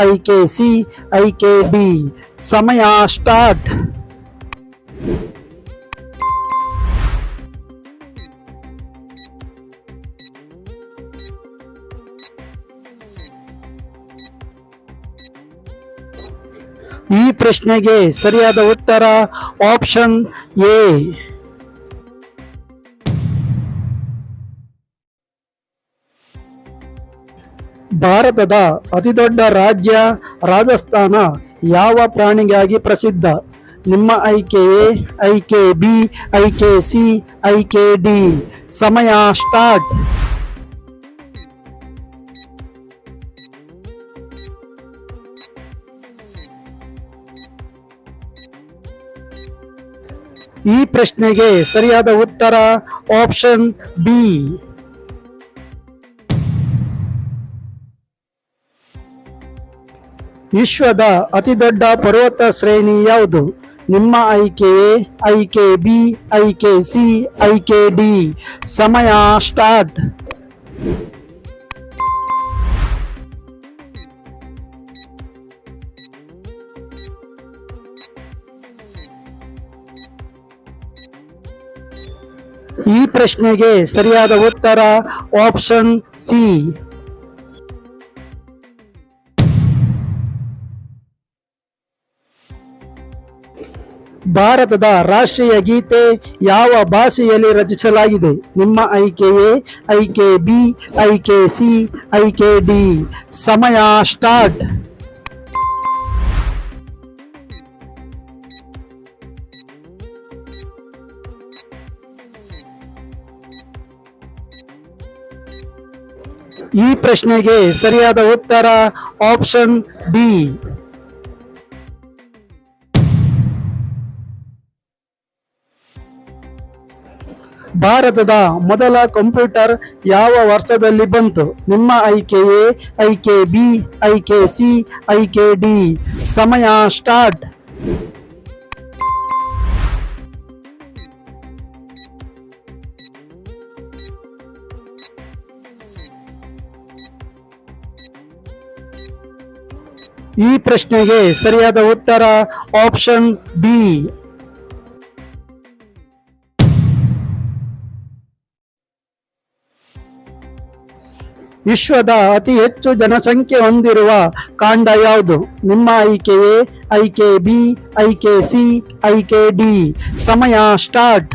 ಆಯ್ಕೆ ಸಿ ಆಯ್ಕೆ ಡಿ ಸಮಯ ಸ್ಟಾರ್ಟ್ ಈ ಪ್ರಶ್ನೆಗೆ ಸರಿಯಾದ ಉತ್ತರ ಆಪ್ಷನ್ ಎ ಭಾರತದ ಅತಿದೊಡ್ಡ ರಾಜ್ಯ ರಾಜಸ್ಥಾನ ಯಾವ ಪ್ರಾಣಿಗಾಗಿ ಪ್ರಸಿದ್ಧ? ನಿಮ್ಮ ಐಕೆ ಎ ಐಕೆ ಬಿ ಐಕೆ ಸಿ ಐಕೆ ಡಿ ಸಮಯ ಸ್ಟಾರ್ಟ್. ಈ ಪ್ರಶ್ನೆಗೆ ಸರಿಯಾದ ಉತ್ತರ ಆಪ್ಷನ್ ಬಿ. ವಿಶ್ವದ ಅತಿದೊಡ್ಡ ಪರ್ವತ ಶ್ರೇಣಿ ಯಾವುದು? ನಿಮ್ಮ ಐಕೆ ಎ ಆಯ್ಕೆ ಬಿ ಆಯ್ಕೆ ಸಿ ಆಯ್ಕೆ ಡಿ ಸಮಯ ಸ್ಟಾರ್ಟ್. ಈ ಪ್ರಶ್ನೆಗೆ ಸರಿಯಾದ ಉತ್ತರ ಆಪ್ಷನ್ ಸಿ. ಭಾರತದ ರಾಷ್ಟ್ರೀಯ ಗೀತೆ ಯಾವ ಭಾಷೆಯಲ್ಲಿ ರಚಿಸಲಾಗಿದೆ? ನಿಮ್ಮ ಆಯ್ಕೆ ಎ ಐಕೆ ಬಿ ಐಕೆ ಸಿ ಐಕೆ ಡಿ ಸಮಯ ಸ್ಟಾರ್ಟ್. ಈ ಪ್ರಶ್ನೆಗೆ ಸರಿಯಾದ ಉತ್ತರ ಆಪ್ಷನ್ ಡಿ. ಭಾರತದ ಮೊದಲ ಕಂಪ್ಯೂಟರ್ ಯಾವ ವರ್ಷದಲ್ಲಿ ಬಂತು? ನಿಮ್ಮ ಆಯ್ಕೆ ಎ ಐಕೆ ಬಿ ಐಕೆ ಸಿ ಐಕೆ ಡಿ. ಸಮಯ ಸ್ಟಾರ್ಟ್. ಈ ಪ್ರಶ್ನೆಗೆ ಸರಿಯಾದ ಉತ್ತರ ಆಪ್ಷನ್ ಬಿ. ವಿಶ್ವದ ಅತಿ ಹೆಚ್ಚು ಜನಸಂಖ್ಯೆ ಹೊಂದಿರುವ ಕಾಂಡ ಯಾವುದು? ನಿಮ್ಮ ಆಯ್ಕೆ ಎ ಐಕೆ ಬಿ ಐಕೆ ಸಿ ಐಕೆ ಡಿ ಸಮಯ ಸ್ಟಾರ್ಟ್.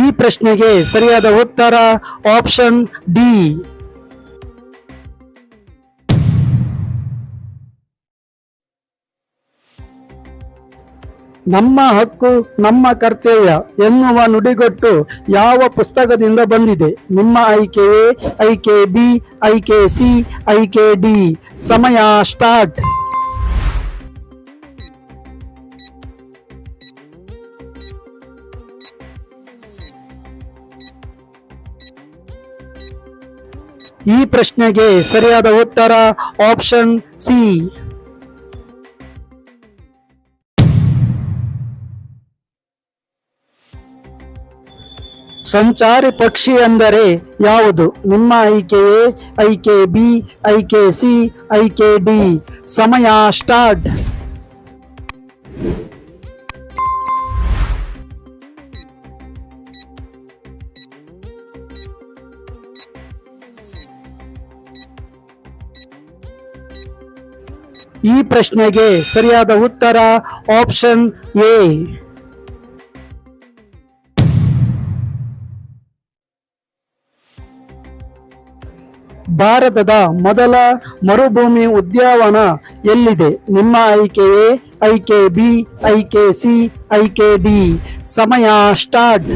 ಈ ಪ್ರಶ್ನೆಗೆ ಸರಿಯಾದ ಉತ್ತರ ಆಪ್ಷನ್ ಡಿ. ನಮ್ಮ ಹಕ್ಕು, ನಮ್ಮ ಕರ್ತವ್ಯ ಎನ್ನುವ ನುಡಿಗಟ್ಟು ಯಾವ ಪುಸ್ತಕದಿಂದ ಬಂದಿದೆ? ನಿಮ್ಮ ಆಯ್ಕೆ ಎ, ಐಕೆ ಬಿ, ಐಕೆ ಸಿ, ಐಕೆ ಡಿ. ಸಮಯ ಸ್ಟಾರ್ಟ್. ಈ ಪ್ರಶ್ನೆಗೆ ಸರಿಯಾದ ಉತ್ತರ ಆಪ್ಷನ್ ಸಿ. ಸಂಚಾರಿ ಪಕ್ಷಿ ಎಂದರೆ ಯಾವುದು? ನಿಮ್ಮ ಐಕೆ ಎ ಐಕೆ ಬಿ ಐಕೆ ಸಿ ಐಕೆ ಡಿ ಸಮಯ ಸ್ಟಾರ್ಟ್. ಈ ಪ್ರಶ್ನೆಗೆ ಸರಿಯಾದ ಉತ್ತರ ಆಪ್ಷನ್ ಎ. ಭಾರತದ ಮೊದಲ ಮರುಭೂಮಿ ಉದ್ಯಾನವನ ಎಲ್ಲಿದೆ? ನಿಮ್ಮ ಆಯ್ಕೆ ಎ ಐಕೆ ಬಿ ಐಕೆ ಸಿ ಐಕೆ ಡಿ ಸಮಯ ಸ್ಟಾರ್ಟ್.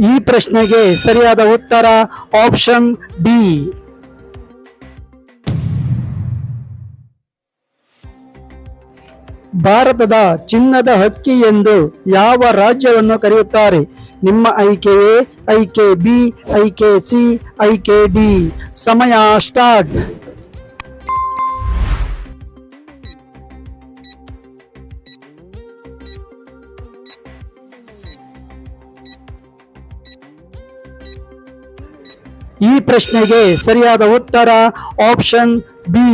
ಈ ಪ್ರಶ್ನೆಗೆ ಸರಿಯಾದ ಉತ್ತರ ಆಪ್ಷನ್ ಡಿ. ಭಾರತದ ಚಿನ್ನದ ಹಕ್ಕಿ ಎಂದು ಯಾವ ರಾಜ್ಯವನ್ನು ಕರೆಯುತ್ತಾರೆ? ನಿಮ್ಮ ಐಕೆ ಎ ಐಕೆ ಬಿ, ಐಕೆ ಸಿ, ಐಕೆ ಡಿ. ಸಮಯ ಸ್ಟಾರ್ಟ್. ಈ ಪ್ರಶ್ನೆಗೆ ಸರಿಯಾದ ಉತ್ತರ ಆಪ್ಷನ್ ಬಿ.